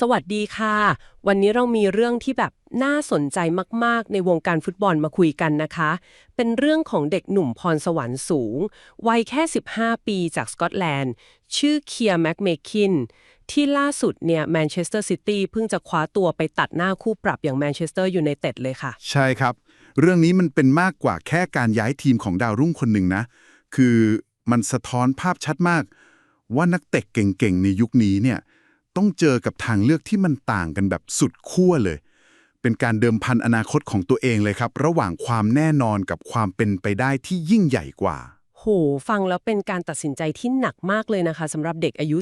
สวัสดีค่ะ วันนี้เรามีเรื่องที่แบบน่าสนใจมาก ๆ ในวงการฟุตบอลมาคุยกันนะคะ เป็นเรื่องของเด็กหนุ่มพรสวรรค์สูง วัยแค่ 15 ปีจากสกอตแลนด์ ชื่อเคียร์แม็กเมคิน ที่ล่าสุดเนี่ยแมนเชสเตอร์ซิตี้เพิ่งจะคว้าตัวไปตัดหน้าคู่ปรับอย่างแมนเชสเตอร์ยูไนเต็ดเลยค่ะ ใช่ครับ เรื่องนี้มันเป็นมากกว่าแค่การย้ายทีมของดาวรุ่งคนหนึ่งนะ คือมันสะท้อนภาพชัดมาก ว่านักเตะเก่งๆในยุคนี้เนี่ย ต้องเจอกับทางเลือกที่มันต่างกันแบบสุดขั้วเลย เป็นการเดิมพันอนาคตของตัวเองเลยครับ ระหว่างความแน่นอนกับความเป็นไปได้ที่ยิ่งใหญ่กว่า โห ฟังแล้วเป็นการตัดสินใจที่หนักมากเลยนะคะสำหรับเด็กอายุ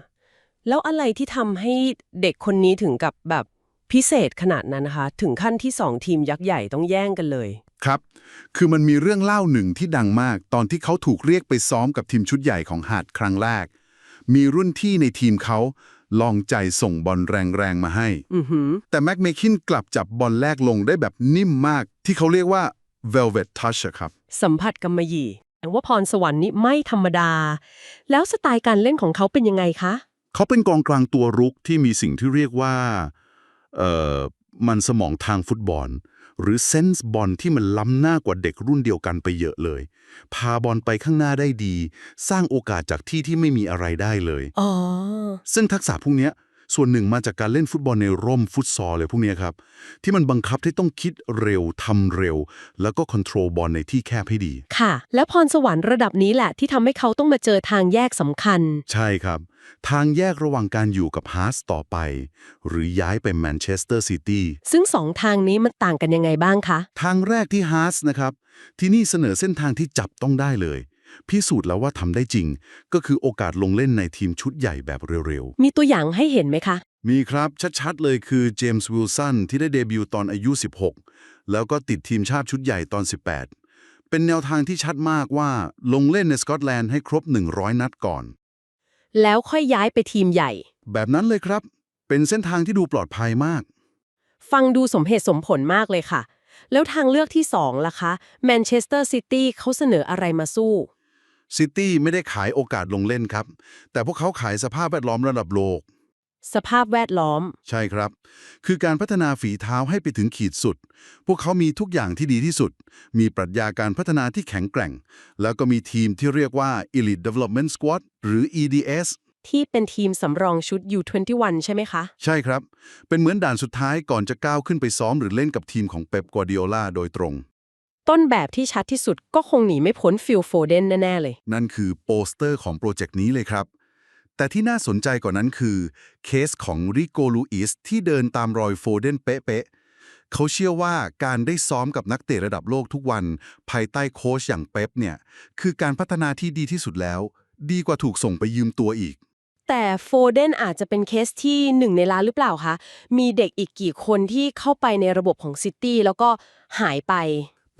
15 แล้วอะไรที่ทำให้เด็กคนนี้ถึงกับแบบพิเศษขนาดนั้นนะคะ ถึงขั้นที่ 2 ทีมยักษ์ใหญ่ต้องแย่งกันเลย ครับ คือมันมีเรื่องเล่าหนึ่งที่ดังมาก ตอนที่เขาถูกเรียกไปซ้อมกับทีมชุดใหญ่ของหาดครั้งแรก มีรุ่นที่ในทีมเขา ลองใจส่งบอลแรงๆมาให้อือหือแต่แม็กเมคินกลับจับบอลแรกลงได้แบบนิ่มมาก ที่เขาเรียกว่า velvet touch อะครับ สัมผัสกำมะหยี่แปลว่าพรสวรรค์นี่ไม่ธรรมดา แล้วสไตล์การเล่นของเขาเป็นยังไงคะ เขาเป็นกองกลางตัวรุกที่มีสิ่งที่เรียกว่าเอ่อมันสมองทางฟุตบอล หรือเซนส์บอลที่มันล้ำหน้ากว่าเด็กรุ่นเดียวกันไปเยอะเลย พาบอลไปข้างหน้าได้ดี สร้างโอกาสจากที่ที่ไม่มีอะไรได้เลย อ๋อ ซึ่งทักษะพวกเนี้ยส่วนหนึ่งมาจากการเล่นฟุตบอลในร่มฟุตซอลเลยพวกเนี้ยครับ ที่มันบังคับให้ต้องคิดเร็วทำเร็ว แล้วก็คอนโทรลบอลในที่แคบให้ดี ค่ะ แล้วพรสวรรค์ระดับนี้แหละที่ทำให้เขาต้องมาเจอทางแยกสำคัญ ใช่ครับ ทางแยกระหว่างการอยู่กับฮาร์สต่อไป หรือย้ายไปแมนเชสเตอร์ซิตี้ซึ่งสองทางนี้มันต่างกันยังไงบ้างคะ ทางแรกที่ฮาร์สนะครับ ที่นี่เสนอเส้นทางที่จับต้องได้เลย พิสูจน์แล้วว่าทำได้จริง ก็คือโอกาสลงเล่นในทีมชุดใหญ่แบบเร็วมีตัวอย่างให้เห็นไหมคะ ๆ มีครับ ชัดๆ เลยคือเจมส์วิลสันที่ได้เดบิวต์ตอนอายุ 16 แล้วก็ติดทีมชาติชุดใหญ่ตอน 18 เป็นแนวทางที่ชัดมากว่าลงเล่นในสกอตแลนด์ให้ครบ 100 นัดก่อน แล้วค่อยย้ายไปทีมใหญ่ แบบนั้นเลยครับ เป็นเส้นทางที่ดูปลอดภัยมาก ฟังดูสมเหตุสมผลมากเลยค่ะ แล้วทางเลือกที่สองล่ะคะ แมนเชสเตอร์ซิตี้เขาเสนออะไรมาสู้ ซิตี้ไม่ได้ขายโอกาสลงเล่นครับ แต่พวกเขาขายสภาพแวดล้อมระดับโลก สภาพแวดล้อม ใช่ครับ คือการพัฒนาฝีเท้าให้ไปถึงขีดสุด พวกเขามีทุกอย่างที่ดีที่สุด มีปรัชญาการพัฒนาที่แข็งแกร่ง แล้วก็มีทีมที่เรียกว่า Elite Development Squad หรือ EDS ที่เป็นทีมสำรองชุด U21 ใช่ไหมคะ ใช่ครับ เป็นเหมือนด่านสุดท้ายก่อนจะก้าวขึ้นไปซ้อมหรือเล่นกับทีมของเป๊ปกัวดิโอลาโดยตรง ต้นแบบที่ชัดที่สุดก็คงหนีไม่พ้นฟิลโฟเดนแน่ ๆ เลย นั่นคือโปสเตอร์ของโปรเจกต์นี้เลยครับ แต่ที่น่าสนใจกว่านั้นคือ เคสของริโกลูอิสที่เดินตามรอยโฟเดนเป๊ะๆเขาเชื่อว่าการได้ซ้อมกับนักเตะระดับโลกทุกวัน ภายใต้โค้ชอย่างเป๊ปเนี่ย คือการพัฒนาที่ดีที่สุดแล้ว ดีกว่าถูกส่งไปยืมตัวอีกแต่โฟเดนอาจจะเป็นเคสที่หนึ่งในล้านหรือเปล่าคะ มีเด็กอีกกี่คนที่เข้าไปในระบบของซิตี้แล้วก็หายไป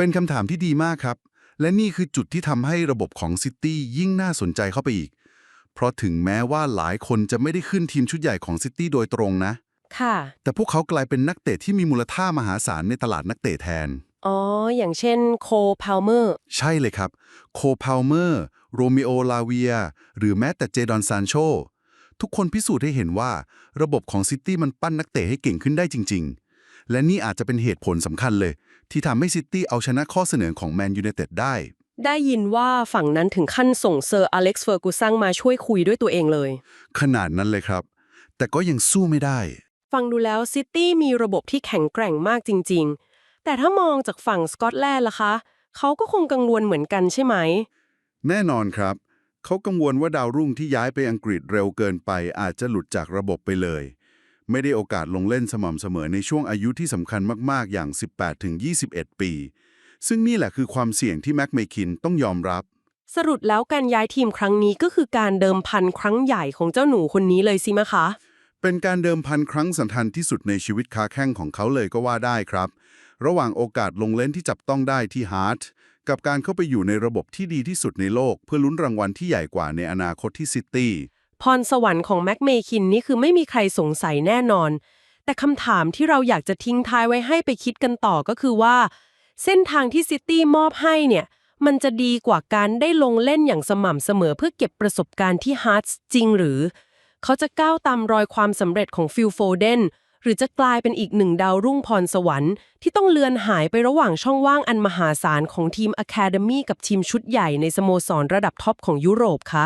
เป็นคำถามที่ดีมากครับ และนี่คือจุดที่ทำให้ระบบของซิตี้ยิ่งน่าสนใจเข้าไปอีก เพราะถึงแม้ว่าหลายคนจะไม่ได้ขึ้นทีมชุดใหญ่ของซิตี้โดยตรงนะ ค่ะ แต่พวกเขากลายเป็นนักเตะที่มีมูลค่ามหาศาลในตลาดนักเตะแทน อ๋อ อย่างเช่นโคพาวเมอร์ ใช่เลยครับ โคพาวเมอร์ โรมิโอ ลาเวีย หรือแม้แต่เจดอนซานโช ทุกคนพิสูจน์ให้เห็นว่า ระบบของซิตี้มันปั้นนักเตะให้เก่งขึ้นได้จริง ๆ และนี่อาจจะเป็นเหตุผลสำคัญเลย ที่ทำให้ซิตี้เอาชนะข้อเสนอของแมนยู i นเต็ดได้ ได้ยินว่าฝั่งนั้นถึงขั้นส่งเซอร์อเล็กซ์เฟอร์กูซังมาช่วยคุยด้วยตัวเองเลย ขนาดนั้นเลยครับ แต่ก็ยังสู้ไม่ได้ ฟังดูแล้วซิตี้มีระบบที่แข็งแกร่งมากจริง ๆ แต่ถ้ามองจากฝั่งสกอตแลนด์ล่ะคะเขาก็คงกังวลเหมือนกันใช่ไหม แน่นอนครับ เขากังวลว่าดาวรุ่งที่ย้ายไปอังกฤษเร็วเกินไป อาจจะหลุดจากระบบไปเลย ไม่ได้โอกาสลงเล่นสม่ำเสมอในช่วงอายุที่สำคัญมาก ๆ อย่าง 18-21 ปี ซึ่งนี่แหละคือความเสี่ยงที่แม็กเมคินต้องยอมรับ สรุปแล้วการย้ายทีมครั้งนี้ก็คือการเดิมพันครั้งใหญ่ของเจ้าหนูคนนี้เลยสิมะคะ เป็นการเดิมพันครั้งสำคัญที่สุดในชีวิตค้าแข้งของเขาเลยก็ว่าได้ครับ ระหว่างโอกาสลงเล่นที่จับต้องได้ที่ฮาร์ดกับการเข้าไปอยู่ในระบบที่ดีที่สุดในโลก เพื่อลุ้นรางวัลที่ใหญ่กว่าในอนาคตที่ซิตี้ พรสวรรค์ของแม็กเมคินนี่คือไม่มีใครสงสัยแน่นอน แต่คำถามที่เราอยากจะทิ้งท้ายไว้ให้ไปคิดกันต่อก็คือว่า เส้นทางที่ซิตี้มอบให้เนี่ย มันจะดีกว่าการได้ลงเล่นอย่างสม่ำเสมอเพื่อเก็บประสบการณ์ที่ฮาร์ดจริงหรือ เขาจะก้าวตามรอยความสำเร็จของฟิลโฟเดนหรือจะกลายเป็นอีกหนึ่งดาวรุ่งพรสวรรค์ ที่ต้องเลือนหายไประหว่างช่องว่างอันมหาศาลของทีม Academy กับทีมชุดใหญ่ในสโมสรระดับท็อปของยุโรปคะ